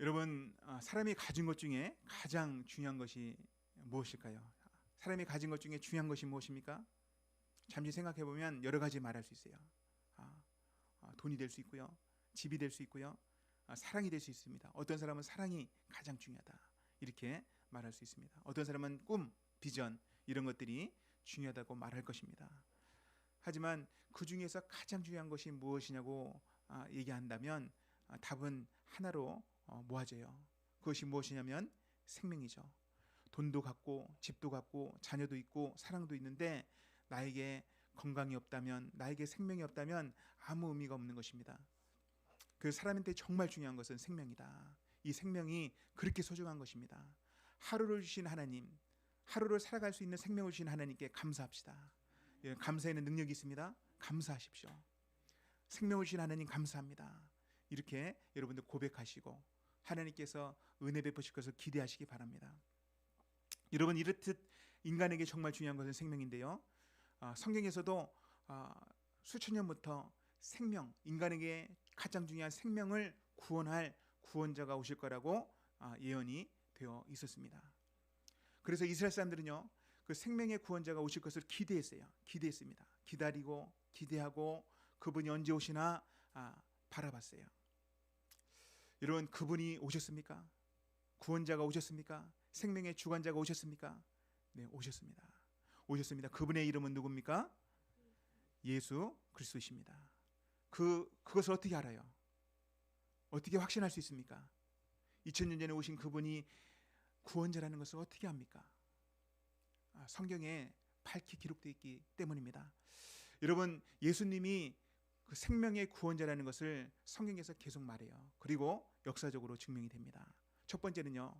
여러분 어, 사람이 가진 것 중에 가장 중요한 것이 무엇일까요? 사람이 가진 것 중에 중요한 것이 무엇입니까? 잠시 생각해 보면 여러 가지 말할 수 있어요. 아, 아, 돈이 될 수 있고요, 집이 될 수 있고요, 아, 사랑이 될 수 있습니다. 어떤 사람은 사랑이 가장 중요하다 이렇게 말할 수 있습니다. 어떤 사람은 꿈, 비전 이런 것들이 중요하다고 말할 것입니다. 하지만 그 중에서 가장 중요한 것이 무엇이냐고 아, 얘기한다면 아, 답은 하나로 어, 모아져요. 그것이 무엇이냐면 생명이죠. 돈도 갖고 집도 갖고 자녀도 있고 사랑도 있는데 나에게 건강이 없다면 나에게 생명이 없다면 아무 의미가 없는 것입니다. 그 사람한테 정말 중요한 것은 생명이다. 이 생명이 그렇게 소중한 것입니다. 하루를 주신 하나님, 하루를 살아갈 수 있는 생명을 주신 하나님께 감사합시다. 예, 감사에는 능력이 있습니다. 감사하십시오. 생명을 주신 하나님 감사합니다. 이렇게 여러분들 고백하시고 하나님께서 은혜 베푸실 것을 기대하시기 바랍니다. 여러분 이렇듯 인간에게 정말 중요한 것은 생명인데요. 아, 성경에서도 아, 수천 년부터 생명, 인간에게 가장 중요한 생명을 구원할 구원자가 오실 거라고 아, 예언이 되어 있었습니다. 그래서 이스라엘 사람들은요, 그 생명의 구원자가 오실 것을 기대했어요. 기대했습니다. 기다리고 기대하고 그분이 언제 오시나 아, 바라봤어요. 여러분 그분이 오셨습니까? 구원자가 오셨습니까? 생명의 주관자가 오셨습니까? 네, 오셨습니다. 오셨습니다. 그분의 이름은 누굽니까? 예수 그리스도십니다. 그 그것을 어떻게 알아요? 어떻게 확신할 수 있습니까? 2000년 전에 오신 그분이 구원자라는 것을 어떻게 합니까? 아, 성경에 밝히 기록되어 있기 때문입니다. 여러분, 예수님이 그 생명의 구원자라는 것을 성경에서 계속 말해요. 그리고 역사적으로 증명이 됩니다. 첫 번째는요,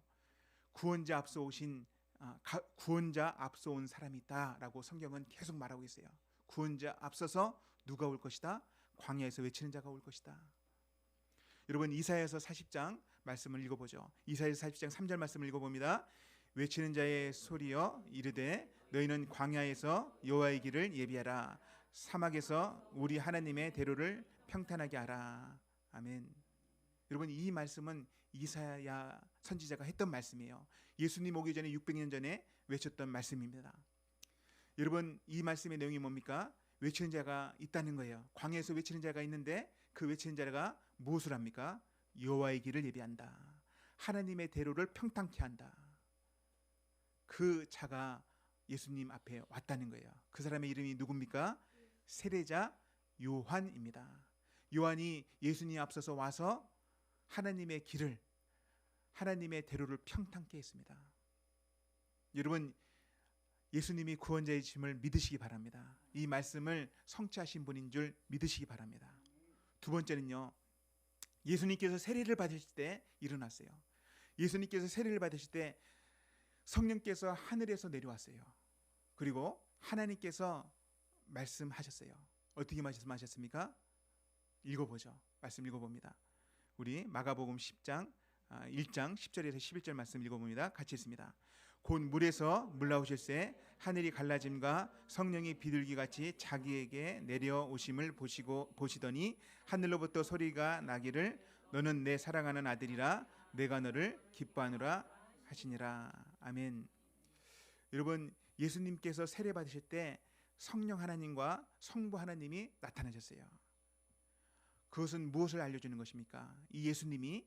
구원자 앞서 오신 아, 가, 구원자 앞서 온 사람이 있다라고 성경은 계속 말하고 있어요. 구원자 앞서서 누가 올 것이다? 광야에서 외치는 자가 올 것이다. 여러분 이사야서 40장 말씀을 읽어보죠. 이사야서 40장 3절 말씀을 읽어봅니다. 외치는 자의 소리여 이르되 너희는 광야에서 여호와의 길을 예비하라 사막에서 우리 하나님의 대로를 평탄하게 하라 아멘. 여러분 이 말씀은 이사야 선지자가 했던 말씀이에요. 예수님 오기 전에 600년 전에 외쳤던 말씀입니다. 여러분 이 말씀의 내용이 뭡니까? 외치는 자가 있다는 거예요. 광야에서 외치는 자가 있는데 그 외치는 자가 무엇을 합니까? 여호와의 길을 예비한다. 하나님의 대로를 평탄케 한다. 그 자가 예수님 앞에 왔다는 거예요. 그 사람의 이름이 누굽니까? 세례자 요한입니다. 요한이 예수님 앞서서 와서 하나님의 길을 하나님의 대로를 평탄케 했습니다. 여러분 예수님이 구원자의 짐을 믿으시기 바랍니다. 이 말씀을 성취하신 분인 줄 믿으시기 바랍니다. 두 번째는요. 예수님께서 세례를 받으실 때 일어났어요. 예수님께서 세례를 받으실 때 성령께서 하늘에서 내려왔어요. 그리고 하나님께서 말씀하셨어요. 어떻게 말씀하셨습니까? 읽어보죠. 말씀 읽어봅니다. 우리 마가복음 10장 1장 10절에서 11절 말씀 읽어봅니다. 같이 있습니다. 곧 물에서 물 나오실새 하늘이 갈라짐과 성령이 비둘기 같이 자기에게 내려오심을 보시고 보시더니 하늘로부터 소리가 나기를 너는 내 사랑하는 아들이라 내가 너를 기뻐하노라 하시니라. 아멘. 여러분 예수님께서 세례 받으실 때 성령 하나님과 성부 하나님이 나타나셨어요. 그것은 무엇을 알려주는 것입니까? 이 예수님이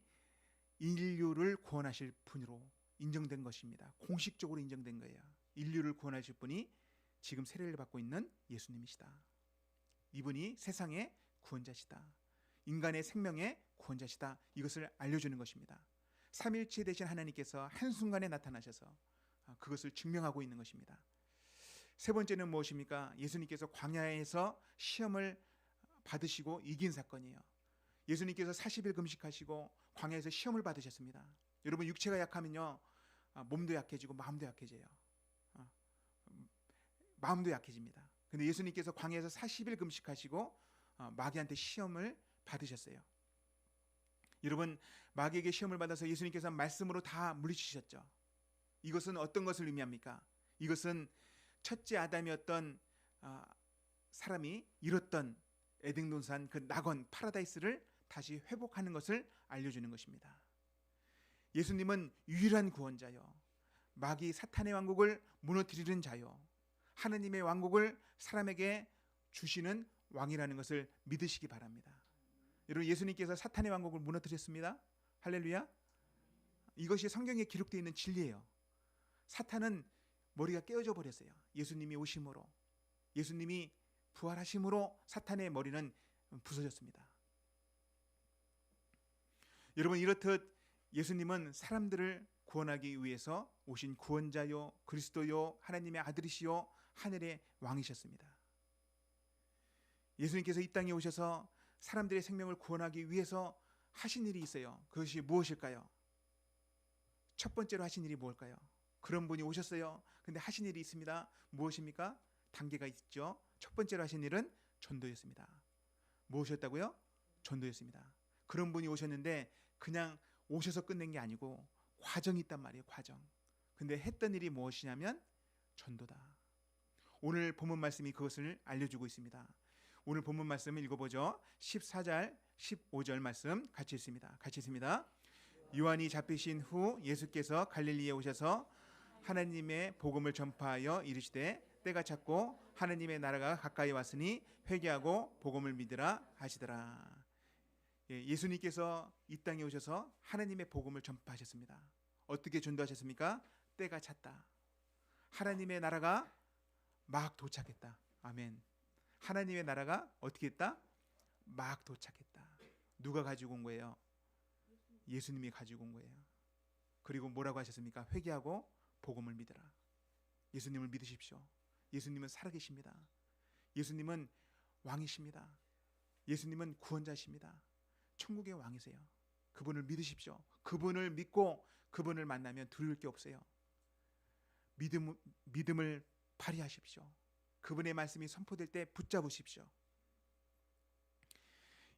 인류를 구원하실 분으로 인정된 것입니다. 공식적으로 인정된 거예요. 인류를 구원하실 분이 지금 세례를 받고 있는 예수님이시다. 이분이 세상의 구원자시다. 인간의 생명의 구원자시다. 이것을 알려주는 것입니다. 삼일체 되신 하나님께서 한순간에 나타나셔서 그것을 증명하고 있는 것입니다. 세 번째는 무엇입니까? 예수님께서 광야에서 시험을 받으시고 이긴 사건이에요. 예수님께서 40일 금식하시고 광야에서 시험을 받으셨습니다. 여러분 육체가 약하면요 몸도 약해지고 마음도 약해져요. 마음도 약해집니다. 근데 예수님께서 광야에서 40일 금식하시고 마귀한테 시험을 받으셨어요. 여러분 마귀에게 시험을 받아서 예수님께서 말씀으로 다 물리치셨죠. 이것은 어떤 것을 의미합니까? 이것은 첫째 아담이었던 사람이 잃었던 에덴 동산 그 낙원 파라다이스를 다시 회복하는 것을 알려주는 것입니다. 예수님은 유일한 구원자요. 마귀 사탄의 왕국을 무너뜨리는 자요. 하느님의 왕국을 사람에게 주시는 왕이라는 것을 믿으시기 바랍니다. 여러분 예수님께서 사탄의 왕국을 무너뜨렸습니다. 할렐루야. 이것이 성경에 기록되어 있는 진리예요. 사탄은 머리가 깨어져 버렸어요. 예수님이 오심으로 예수님이 부활하심으로 사탄의 머리는 부서졌습니다. 여러분 이렇듯 예수님은 사람들을 구원하기 위해서 오신 구원자요 그리스도요 하나님의 아들이시요 하늘의 왕이셨습니다. 예수님께서 이 땅에 오셔서 사람들의 생명을 구원하기 위해서 하신 일이 있어요. 그것이 무엇일까요? 첫 번째로 하신 일이 뭘까요? 그런 분이 오셨어요. 근데 하신 일이 있습니다. 무엇입니까? 단계가 있죠. 첫 번째로 하신 일은 전도였습니다. 무엇이었다고요? 전도였습니다. 그런 분이 오셨는데 그냥 오셔서 끝낸 게 아니고 과정이 있단 말이에요. 과정. 근데 했던 일이 무엇이냐면 전도다. 오늘 본문 말씀이 그것을 알려주고 있습니다. 오늘 본문 말씀을 읽어보죠. 14절, 15절 말씀 같이 읽습니다. 같이 읽습니다. 요한이 잡히신 후 예수께서 갈릴리에 오셔서 하나님의 복음을 전파하여 이르시되 때가 찼고 하나님의 나라가 가까이 왔으니 회개하고 복음을 믿으라 하시더라. 예, 예수님께서 이 땅에 오셔서 하나님의 복음을 전파하셨습니다. 어떻게 전도하셨습니까? 때가 찼다. 하나님의 나라가 막 도착했다. 아멘. 하나님의 나라가 어떻게 했다? 막 도착했다. 누가 가지고 온 거예요? 예수님이 가지고 온 거예요. 그리고 뭐라고 하셨습니까? 회개하고 복음을 믿으라. 예수님을 믿으십시오. 예수님은 살아계십니다. 예수님은 왕이십니다. 예수님은 구원자십니다. 천국의 왕이세요. 그분을 믿으십시오. 그분을 믿고 그분을 만나면 두려울 게 없어요. 믿음, 믿음을 발휘하십시오. 그분의 말씀이 선포될 때 붙잡으십시오.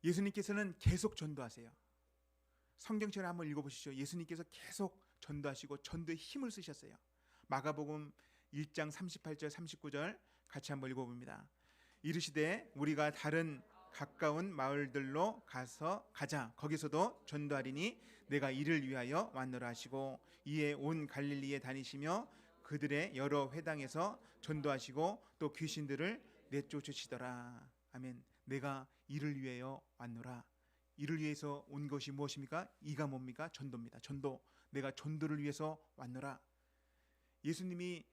예수님께서는 계속 전도하세요. 성경처럼 한번 읽어보시죠. 예수님께서 계속 전도하시고 전도에 힘을 쓰셨어요. 마가복음 1장 38절 39절 같이 한번 읽어봅니다. 이르시되 우리가 다른 가까운 마을들로 가서 가자. 거기서도 전도하리니 내가 이를 위하여 왔노라 하시고 이에 온 갈릴리에 다니시며 그들의 여러 회당에서 전도하시고 또 귀신들을 내쫓으시더라. 아멘. 내가 이를 위하여 왔노라. 이를 위해서 온 것이 무엇입니까? 이가 뭡니까? 전도입니다. 전도. 내가 전도를 위해서 왔노라. 예수님이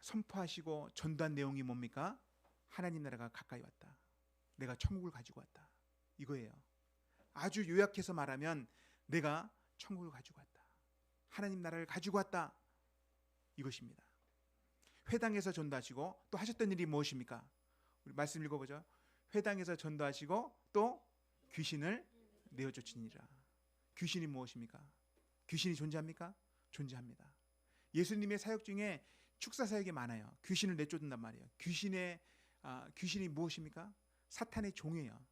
선포하시고 전도한 내용이 뭡니까? 하나님 나라가 가까이 왔다. 내가 천국을 가지고 왔다. 이거예요. 아주 요약해서 말하면 내가 천국을 가지고 왔다. 하나님 나라를 가지고 왔다. 이것입니다. 회당에서 전도하시고 또 하셨던 일이 무엇입니까? 우리 말씀 읽어보죠. 회당에서 전도하시고 또 귀신을 내어 쫓으니라. 귀신이 무엇입니까? 귀신이 존재합니까? 존재합니다. 예수님의 사역 중에 축사 사역이 많아요. 귀신을 내쫓는단 말이에요. 귀신의 아, 귀신이 무엇입니까? 사탄의 종이에요.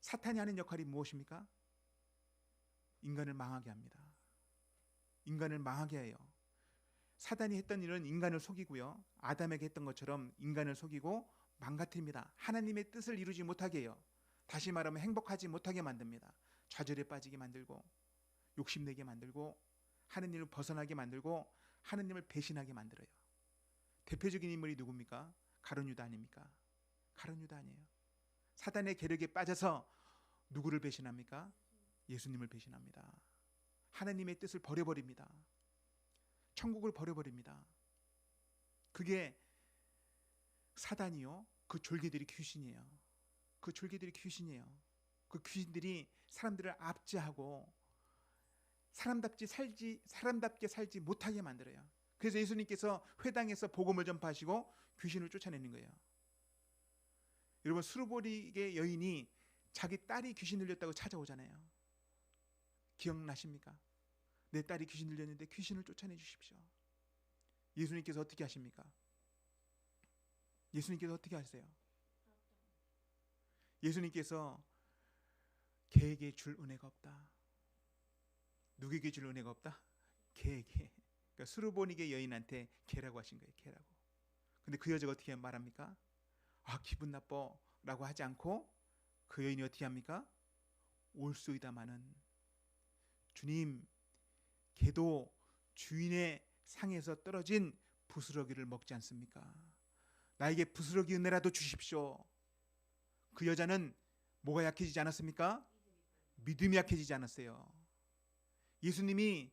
사탄이 하는 역할이 무엇입니까? 인간을 망하게 합니다. 인간을 망하게 해요. 사단이 했던 일은 인간을 속이고요. 아담에게 했던 것처럼 인간을 속이고 망가뜨립니다. 하나님의 뜻을 이루지 못하게 해요. 다시 말하면 행복하지 못하게 만듭니다. 좌절에 빠지게 만들고 욕심내게 만들고 하느님을 벗어나게 만들고 하느님을 배신하게 만들어요. 대표적인 인물이 누굽니까? 가론 유다 아닙니까? 가론 유다 아니에요. 사단의 계력에 빠져서 누구를 배신합니까? 예수님을 배신합니다. 하나님의 뜻을 버려버립니다. 천국을 버려버립니다. 그게 사단이요. 그 졸개들이 귀신이에요. 그 졸개들이 귀신이에요. 그 귀신들이 사람들을 압제하고 사람답지 살지 사람답게 살지 못하게 만들어요. 그래서 예수님께서 회당에서 복음을 전파하시고 귀신을 쫓아내는 거예요. 여러분 수르보리의 여인이 자기 딸이 귀신 들렸다고 찾아오잖아요. 기억나십니까? 내 딸이 귀신 들렸는데 귀신을 쫓아내 주십시오. 예수님께서 어떻게 하십니까? 예수님께서 어떻게 하세요? 예수님께서 개에게 줄 은혜가 없다. 누구에게 줄 은혜가 없다? 개에게. 그러니까 수르보니게 여인한테 개라고 하신 거예요. 개라고. 근데 그 여자가 어떻게 말합니까? 아 기분 나빠라고 하지 않고 그 여인이 어떻게 합니까? 올소이다마는 주님, 개도 주인의 상에서 떨어진 부스러기를 먹지 않습니까? 나에게 부스러기 은혜라도 주십시오. 그 여자는 뭐가 약해지지 않았습니까? 믿음이 약해지지 않았어요. 예수님이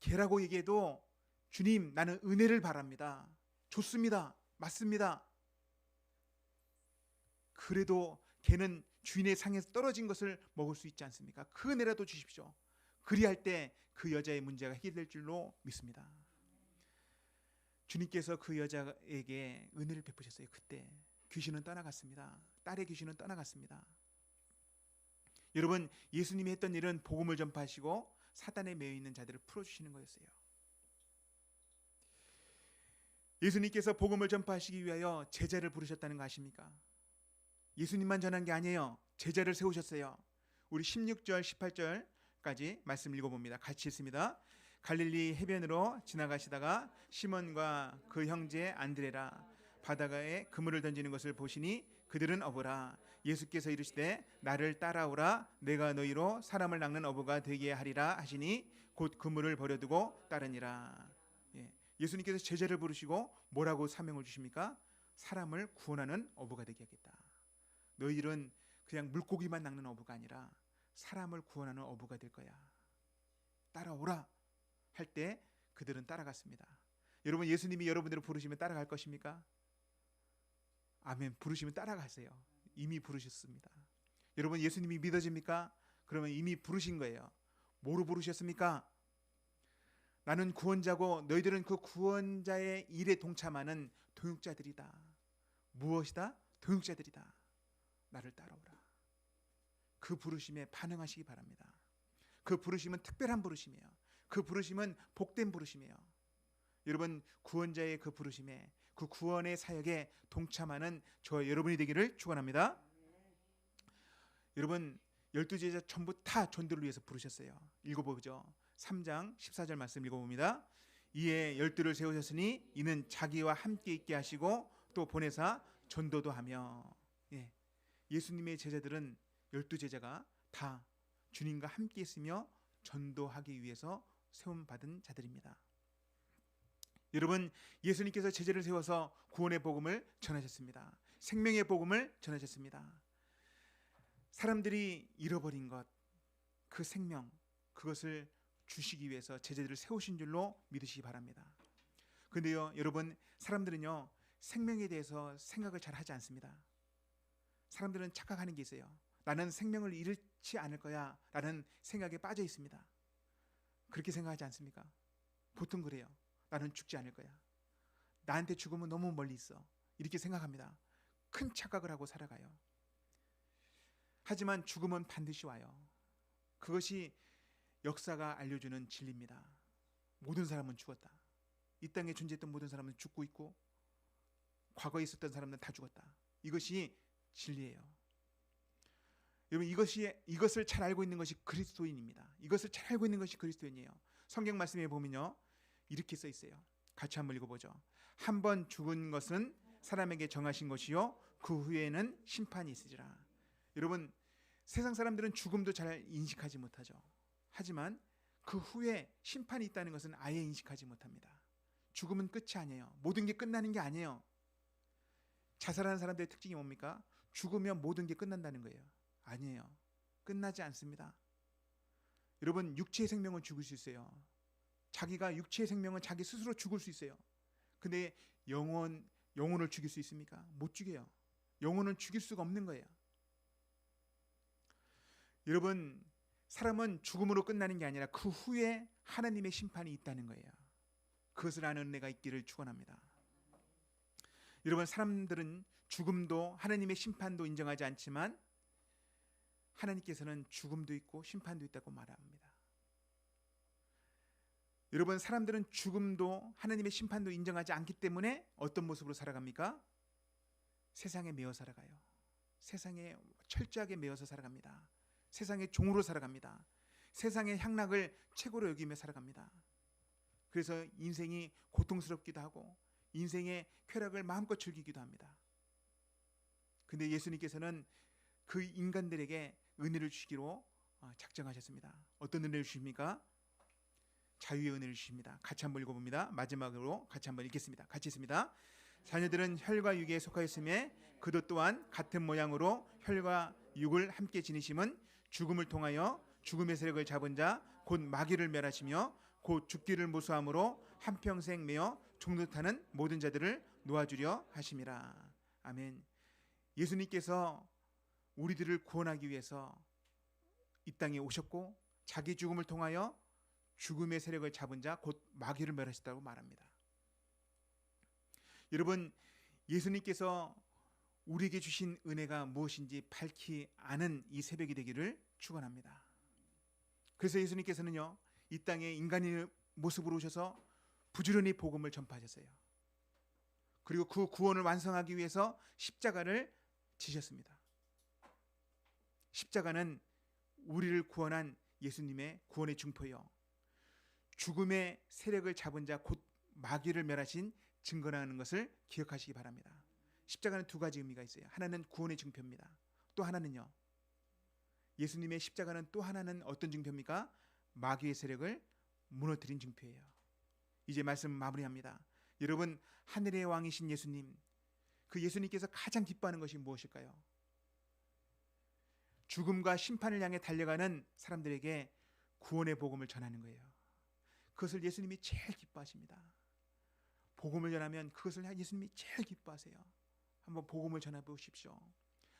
개라고 얘기해도 주님, 나는 은혜를 바랍니다. 좋습니다. 맞습니다. 그래도 개는 주인의 상에서 떨어진 것을 먹을 수 있지 않습니까? 그 은혜라도 주십시오. 그리할 때 그 여자의 문제가 해결될 줄로 믿습니다. 주님께서 그 여자에게 은혜를 베푸셨어요. 그때 귀신은 떠나갔습니다. 딸의 귀신은 떠나갔습니다. 여러분 예수님이 했던 일은 복음을 전파하시고 사단에 매여 있는 자들을 풀어주시는 거였어요. 예수님께서 복음을 전파하시기 위하여 제자를 부르셨다는 거 아십니까? 예수님만 전한 게 아니에요. 제자를 세우셨어요. 우리 16절, 18절까지 말씀 읽어봅니다. 같이 읽습니다. 갈릴리 해변으로 지나가시다가 시몬과 그 형제 안드레라 바다가에 그물을 던지는 것을 보시니 그들은 어부라 예수께서 이르시되 나를 따라오라 내가 너희로 사람을 낚는 어부가 되게 하리라 하시니 곧 그물을 버려두고 따르니라 예. 예수님께서 제자를 부르시고 뭐라고 사명을 주십니까? 사람을 구원하는 어부가 되게 하겠다 너희들은 그냥 물고기만 낚는 어부가 아니라 사람을 구원하는 어부가 될 거야 따라오라 할 때 그들은 따라갔습니다 여러분 예수님이 여러분들을 부르시면 따라갈 것입니까? 아멘. 부르시면 따라가세요. 이미 부르셨습니다. 여러분 예수님이 믿어집니까? 그러면 이미 부르신 거예요. 뭐로 부르셨습니까? 나는 구원자고 너희들은 그 구원자의 일에 동참하는 동역자들이다. 무엇이다? 동역자들이다. 나를 따라오라. 그 부르심에 반응하시기 바랍니다. 그 부르심은 특별한 부르심이에요. 그 부르심은 복된 부르심이에요. 여러분 구원자의 그 부르심에 그 구원의 사역에 동참하는 저 여러분이 되기를 축원합니다. 여러분 열두 제자 전부 다 전도를 위해서 부르셨어요. 읽어보죠. 3장 14절 말씀 읽어봅니다. 이에 열두를 세우셨으니 이는 자기와 함께 있게 하시고 또 보내사 전도도 하며 예. 예수님의 제자들은 열두 제자가 다 주님과 함께 있으며 전도하기 위해서 세움 받은 자들입니다. 여러분 예수님께서 제자를 세워서 구원의 복음을 전하셨습니다. 생명의 복음을 전하셨습니다. 사람들이 잃어버린 것, 그 생명, 그것을 주시기 위해서 제자들을 세우신 줄로 믿으시기 바랍니다. 근데요, 여러분, 사람들은요, 생명에 대해서 생각을 잘 하지 않습니다. 사람들은 착각하는 게 있어요. 나는 생명을 잃지 않을 거야. 라는 생각에 빠져 있습니다. 그렇게 생각하지 않습니까? 보통 그래요. 나는 죽지 않을 거야. 나한테 죽으면 너무 멀리 있어. 이렇게 생각합니다. 큰 착각을 하고 살아가요. 하지만 죽음은 반드시 와요. 그것이 역사가 알려주는 진리입니다. 모든 사람은 죽었다. 이 땅에 존재했던 모든 사람은 죽고 있고 과거에 있었던 사람들은 다 죽었다. 이것이 진리예요. 여러분 이것이 이것을 잘 알고 있는 것이 그리스도인입니다. 이것을 잘 알고 있는 것이 그리스도인이에요. 성경 말씀에 보면요. 이렇게 써 있어요. 같이 한번 읽어보죠. 한 번 죽은 것은 사람에게 정하신 것이요 그 후에는 심판이 있으리라. 여러분 세상 사람들은 죽음도 잘 인식하지 못하죠. 하지만 그 후에 심판이 있다는 것은 아예 인식하지 못합니다. 죽음은 끝이 아니에요. 모든 게 끝나는 게 아니에요. 자살하는 사람들의 특징이 뭡니까? 죽으면 모든 게 끝난다는 거예요. 아니에요. 끝나지 않습니다. 여러분 육체의 생명은 죽을 수 있어요. 자기가 육체의 생명은 자기 스스로 죽을 수 있어요. 근데 영혼 영혼을 죽일 수 있습니까? 못 죽여요. 영혼은 죽일 수가 없는 거예요. 여러분 사람은 죽음으로 끝나는 게 아니라 그 후에 하나님의 심판이 있다는 거예요. 그것을 아는 은혜가 있기를 축원합니다. 여러분 사람들은 죽음도 하나님의 심판도 인정하지 않지만 하나님께서는 죽음도 있고 심판도 있다고 말합니다. 여러분 사람들은 죽음도 하나님의 심판도 인정하지 않기 때문에 어떤 모습으로 살아갑니까? 세상에 매어 살아가요. 세상에 철저하게 매어서 살아갑니다. 세상의 종으로 살아갑니다. 세상의 향락을 최고로 여기며 살아갑니다. 그래서 인생이 고통스럽기도 하고 인생의 쾌락을 마음껏 즐기기도 합니다. 근데 예수님께서는 그 인간들에게 은혜를 주시기로 어, 작정하셨습니다. 어떤 은혜를 주십니까? 자유의 은혜를 주십니다. 같이 한번 읽어봅니다. 마지막으로 같이 한번 읽겠습니다. 같이 있습니다. 자녀들은 혈과 육에 속하였음에 그도 또한 같은 모양으로 혈과 육을 함께 지니심은 죽음을 통하여 죽음의 세력을 잡은 자 곧 마귀를 멸하시며 곧 죽기를 모수함으로 한평생 매어 종노타는 모든 자들을 놓아주려 하심이라. 아멘. 예수님께서 우리들을 구원하기 위해서 이 땅에 오셨고 자기 죽음을 통하여 죽음의 세력을 잡은 자 곧 마귀를 멸하셨다고 말합니다. 여러분 예수님께서 우리에게 주신 은혜가 무엇인지 밝히 아는 이 새벽이 되기를 축원합니다. 그래서 예수님께서는요 이 땅에 인간의 모습으로 오셔서 부지런히 복음을 전파하셨어요. 그리고 그 구원을 완성하기 위해서 십자가를 지셨습니다. 십자가는 우리를 구원한 예수님의 구원의 증표요. 죽음의 세력을 잡은 자 곧 마귀를 멸하신 증거라는 것을 기억하시기 바랍니다. 십자가는 두 가지 의미가 있어요. 하나는 구원의 증표입니다. 또 하나는요. 예수님의 십자가는 또 하나는 어떤 증표입니까? 마귀의 세력을 무너뜨린 증표예요. 이제 말씀 마무리합니다. 여러분 하늘의 왕이신 예수님 그 예수님께서 가장 기뻐하는 것이 무엇일까요? 죽음과 심판을 향해 달려가는 사람들에게 구원의 복음을 전하는 거예요. 그것을 예수님이 제일 기뻐하십니다. 복음을 전하면 그것을 예수님이 제일 기뻐하세요. 한번 복음을 전해 보십시오.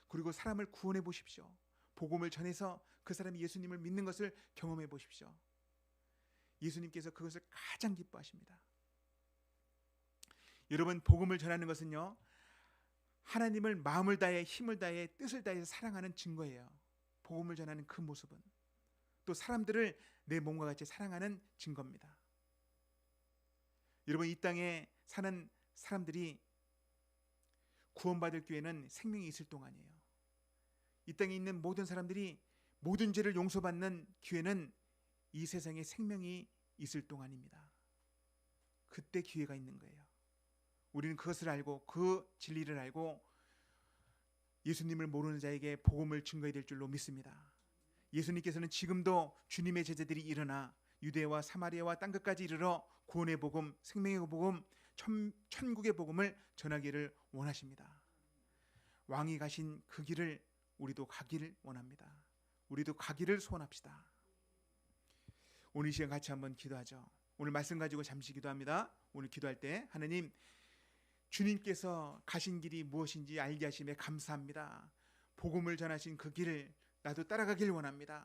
그리고 사람을 구원해 보십시오. 복음을 전해서 그 사람이 예수님을 믿는 것을 경험해 보십시오. 예수님께서 그것을 가장 기뻐하십니다. 여러분 복음을 전하는 것은요. 하나님을 마음을 다해 힘을 다해 뜻을 다해 사랑하는 증거예요. 복음을 전하는 그 모습은 또 사람들을 내 몸과 같이 사랑하는 증거입니다. 여러분 이 땅에 사는 사람들이 구원받을 기회는 생명이 있을 동안이에요. 이 땅에 있는 모든 사람들이 모든 죄를 용서받는 기회는 이 세상에 생명이 있을 동안입니다. 그때 기회가 있는 거예요. 우리는 그것을 알고 그 진리를 알고 예수님을 모르는 자에게 복음을 증거해야 될 줄로 믿습니다. 예수님께서는 지금도 주님의 제자들이 일어나 유대와 사마리아와 땅 끝까지 이르러 구원의 복음, 생명의 복음, 천, 천국의 복음을 전하기를 원하십니다. 왕이 가신 그 길을 우리도 가기를 원합니다. 우리도 가기를 소원합시다. 오늘 이 시간 같이 한번 기도하죠. 오늘 말씀 가지고 잠시 기도합니다. 오늘 기도할 때 하나님 주님께서 가신 길이 무엇인지 알게 하심에 감사합니다. 복음을 전하신 그 길을 나도 따라가길 원합니다.